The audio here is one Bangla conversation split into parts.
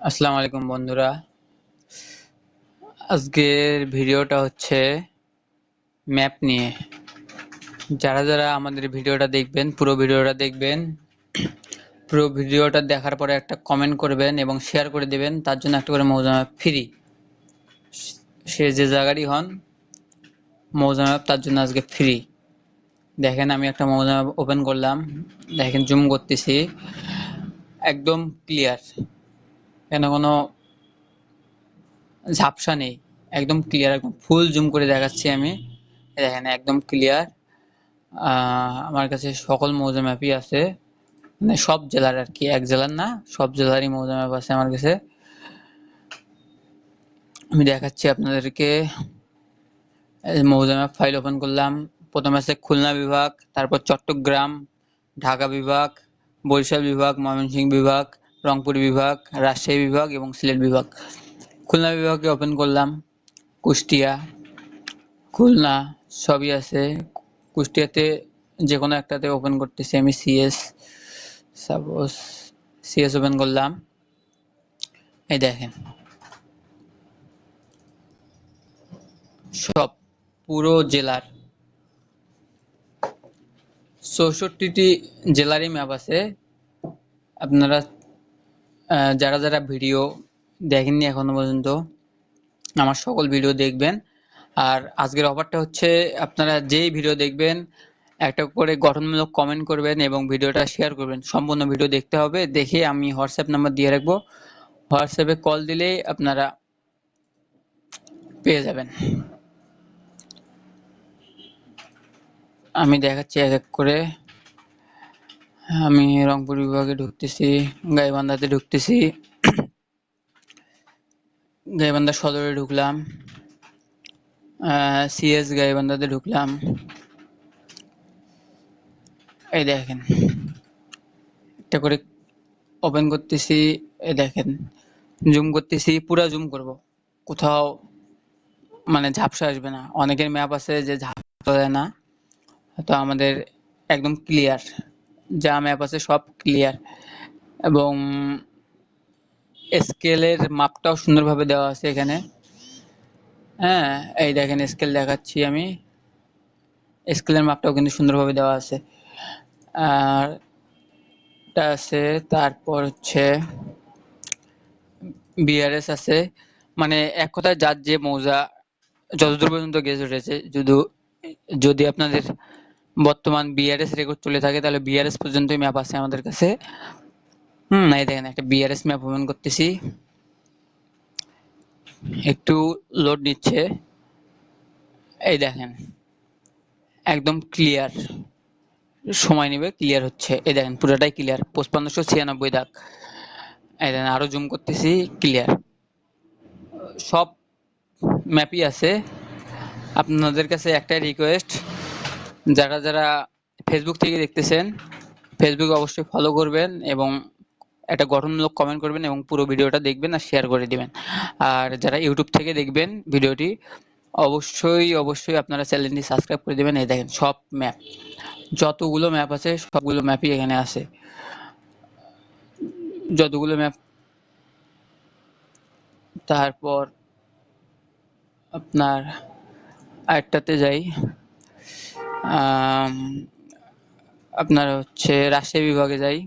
আসসালামু আলাইকুম বন্ধুরা। আজকের ভিডিওটা হচ্ছে ম্যাপ নিয়ে। যারা যারা আমাদের ভিডিওটা দেখবেন, পুরো ভিডিওটা দেখবেন, পুরো ভিডিওটা দেখার পরে একটা কমেন্ট করবেন এবং শেয়ার করে দেবেন, তার জন্য একটা করে মৌজা ম্যাপ ফ্রি সে যে জায়গারই হন, মৌজা ম্যাপ তার জন্য আজকে ফ্রি দেখেন আমি একটা মৌজা ম্যাপ ওপেন করলাম। দেখেন জুম করতেছি। একদম ক্লিয়ার কেন? কোনো ঝাপসা নেই। একদম ক্লিয়ার একদম ফুল জুম করে দেখাচ্ছি আমি। দেখেন, একদম ক্লিয়ার আমার কাছে সকল মৌজা ম্যাপই আছে। মানে সব জেলার আর কি, এক জেলার না, সব জেলারই মৌজা ম্যাপ আছে আমার কাছে। আমি দেখাচ্ছি আপনাদেরকে। মৌজা ম্যাপ ফাইল ওপেন করলাম। প্রথমে আছে খুলনা বিভাগ, তারপর চট্টগ্রাম, ঢাকা বিভাগ, বরিশাল বিভাগ, ময়মনসিংহ বিভাগ। রংপুর বিভাগ, রাজশাহী বিভাগ এবং সিলেট বিভাগ। খুলনা বিভাগে ওপেন করলাম। কুষ্টিয়া, খুলনা সবই আছে। কুষ্টিয়াতে যে কোনো একটাতে ওপেন করতেছি আমি। সিএস সাপোজ সিএস ওপেন করলাম। এই দেখেন। সব পুরো জেলার চৌষট্টিটি জেলারই ম্যাপ আছে। আপনারা যারা যারা ভিডিও দেখেননি এখনও পর্যন্ত, আমার সকল ভিডিও দেখবেন। আর আজকের অফারটা হচ্ছে, আপনারা যেই ভিডিও দেখবেন, একটা করে গঠনমূলক কমেন্ট করবেন এবং ভিডিওটা শেয়ার করবেন। সম্পূর্ণ ভিডিও দেখতে হবে, দেখে আমি হোয়াটসঅ্যাপ নাম্বার দিয়ে রাখব। হোয়াটসঅ্যাপে কল দিলেই আপনারা পেয়ে যাবেন। আমি দেখাচ্ছি এক এক করে। আমি রংপুর বিভাগে ঢুকতেছি, গাইবান্ধাতে ঢুকতেছি। গাইবান্ধা সদরে ঢুকলাম সিএস গাইবান্ধাতে ঢুকলাম। এই দেখেন, একটা করে ওপেন করতেছি, এই দেখেন, জুম করতেছি, পুরো জুম করব। কোথাও মানে ঝাপসা আসবে না। অনেকের ম্যাপ আছে যে ঝাপসা দেয় না, তো আমাদের একদম ক্লিয়ার। যা ম্যাপ আছে সব ক্লিয়ার এবং স্কেলের মাপটাও সুন্দরভাবে দেওয়া আছে এখানে। হ্যাঁ এই দেখেন স্কেল দেখাচ্ছি আমি। স্কেলের মাপটাও কিন্তু সুন্দরভাবে দেওয়া আছে। আর আছে, তারপর হচ্ছে বিআরএস আছে। মানে এক কথায় যার যে মৌজা, যতদূর পর্যন্ত গেছে উঠেছে, যদি যদি আপনাদের বর্তমান বিআরএস রেকর্ড চলে থাকে, তাহলে বিআরএস পর্যন্তই ম্যাপ আছে আমাদের কাছে। হুম, এই দেখেন, একটা বিআরএস ম্যাপ ওপেন করতেছি। একটু লোড নিচ্ছে। এই দেখেন, একদম ক্লিয়ার সময় নেবে ক্লিয়ার হচ্ছে। এই দেখেন, পুরোটাই ক্লিয়ার পঁচপান্নশো ছিয়ানব্বই দাগ। এই দেখেন, আরও জুম করতেছি ক্লিয়ার সব ম্যাপই আছে। আপনাদের কাছে একটাই রিকোয়েস্ট যারা যারা ফেসবুক থেকে দেখতেছেন ফেসবুক অবশ্যই ফলো করবেন এবং একটা গঠনমূলক কমেন্ট করবেন এবং পুরো ভিডিওটা দেখবেন আর শেয়ার করে দিবেন। আর যারা ইউটিউব থেকে দেখবেন ভিডিওটি, অবশ্যই অবশ্যই আপনারা চ্যানেলটি সাবস্ক্রাইব করে দেবেন। এই দেখেন, সব ম্যাপ যতগুলো ম্যাপ আছে, সবগুলো ম্যাপই এখানে আছে। যতগুলো ম্যাপ তারপর আপনার আরেকটাতে যাই। আপনার হচ্ছে রাজশাহী বিভাগে যাই।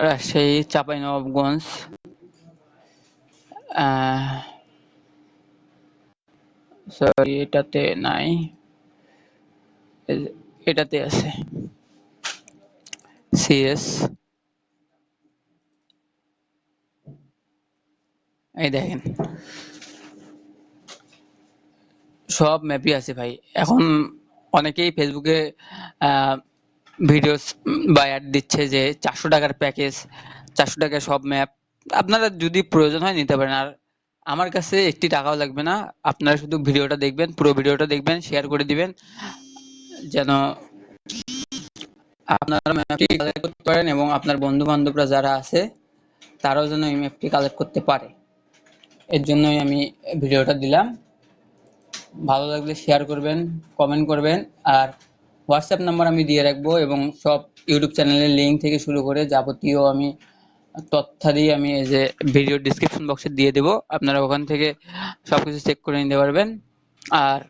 রাজশাহী, চাঁপাইনবাবগঞ্জ সরি এটাতে নাই। এটাতে আছে। সিএস এই দেখেন। সব ম্যাপই আছে ভাই। এখন অনেকেই ফেসবুকে ভিডিওস বা অ্যাড দিচ্ছে যে চারশো টাকার প্যাকেজ চারশো টাকায় সব ম্যাপ আপনারা যদি প্রয়োজন হয় নিতে পারেন। আর আমার কাছে একটি টাকাও লাগবে না। আপনারা শুধু ভিডিওটা দেখবেন, পুরো ভিডিওটা দেখবেন শেয়ার করে দিবেন, যেন আপনারা ম্যাপটি কালেক্ট করতে পারেন এবং আপনার বন্ধু বান্ধবরা যারা আছে, তারাও যেন এই ম্যাপটি কালেক্ট করতে পারে। এর জন্যই আমি ভিডিওটা দিলাম। ভালো লাগলে শেয়ার করবেন কমেন্ট করবেন, আর হোয়াটসঅ্যাপ নাম্বার আমি দিয়ে রাখব এবং সব ইউটিউব চ্যানেলের লিঙ্ক থেকে শুরু করে যাবতীয় আমি তথ্যাদি আমি এই যে ভিডিও ডিসক্রিপশন বক্সে দিয়ে দেব। আপনারা ওখান থেকে সবকিছু চেক করে নিতে পারবেন। আর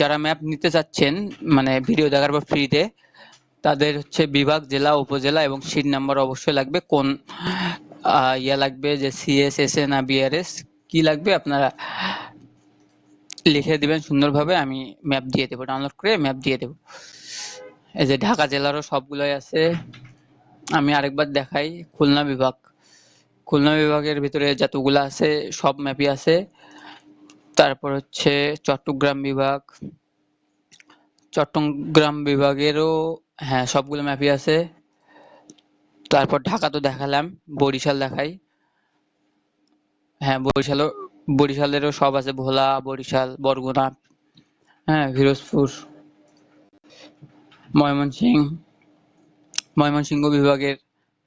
যারা ম্যাপ নিতে চাচ্ছেন মানে ভিডিও দেখার পর ফ্রিতে তাদের হচ্ছে বিভাগ, জেলা, উপজেলা এবং সিট নাম্বার অবশ্যই লাগবে। কোন ইয়া লাগবে যে সিএস এস এ না বিআরএস কি লাগবে আপনারা লিখে দিবেন সুন্দরভাবে, আমি ম্যাপ দিয়ে দেবো ডাউনলোড করে ম্যাপ দিয়ে দেবো। এই যে ঢাকা জেলারও সবগুলোই আছে। আমি আরেকবার দেখাই, খুলনা বিভাগ। খুলনা বিভাগের ভিতরে যতগুলো আছে, সব ম্যাপই আছে। তারপর হচ্ছে চট্টগ্রাম বিভাগ। চট্টগ্রাম বিভাগেরও হ্যাঁ সবগুলো ম্যাপই আছে। তারপর ঢাকা তো দেখালাম, বরিশাল দেখাই। হ্যাঁ বরিশালও বরিশালেরও সব আছে, ভোলা, বরিশাল, বরগুনা হ্যাঁ ফিরোজপুর, ময়মনসিংহ ময়মনসিংহ বিভাগের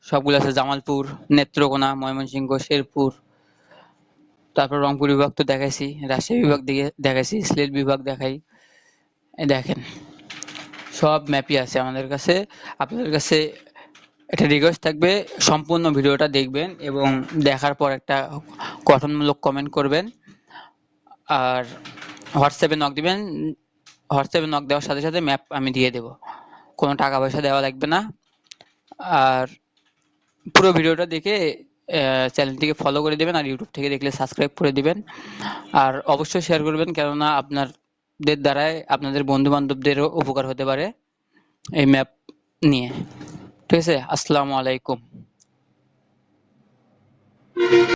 সবগুলো আছে, জামালপুর, নেত্রকোনা, ময়মনসিংহ, শেরপুর, তারপর রংপুর বিভাগ তো দেখাইছি, রাজশাহী বিভাগ দিকে দেখাইছি, সিলেট বিভাগ দেখাই দেখেন, সব ম্যাপই আছে আমাদের কাছে, আপনাদের কাছে একটা রিকোয়েস্ট থাকবে, সম্পূর্ণ ভিডিওটা দেখবেন এবং দেখার পর একটা গঠনমূলক কমেন্ট করবেন। আর হোয়াটসঅ্যাপে নক দিবেন। হোয়াটসঅ্যাপে নক দেওয়ার সাথে সাথে ম্যাপ আমি দিয়ে দেব। কোনো টাকা পয়সা দেওয়া লাগবে না। আর পুরো ভিডিওটা দেখে চ্যানেলটিকে ফলো করে দিবেন আর ইউটিউব থেকে দেখলে সাবস্ক্রাইব করে দিবেন। আর অবশ্যই শেয়ার করবেন, কেননা আপনাদের দ্বারাই আপনাদের বন্ধু বান্ধবদেরও উপকার হতে পারে এই ম্যাপ নিয়ে। ঠিক আছে? আসসালামু আলাইকুম।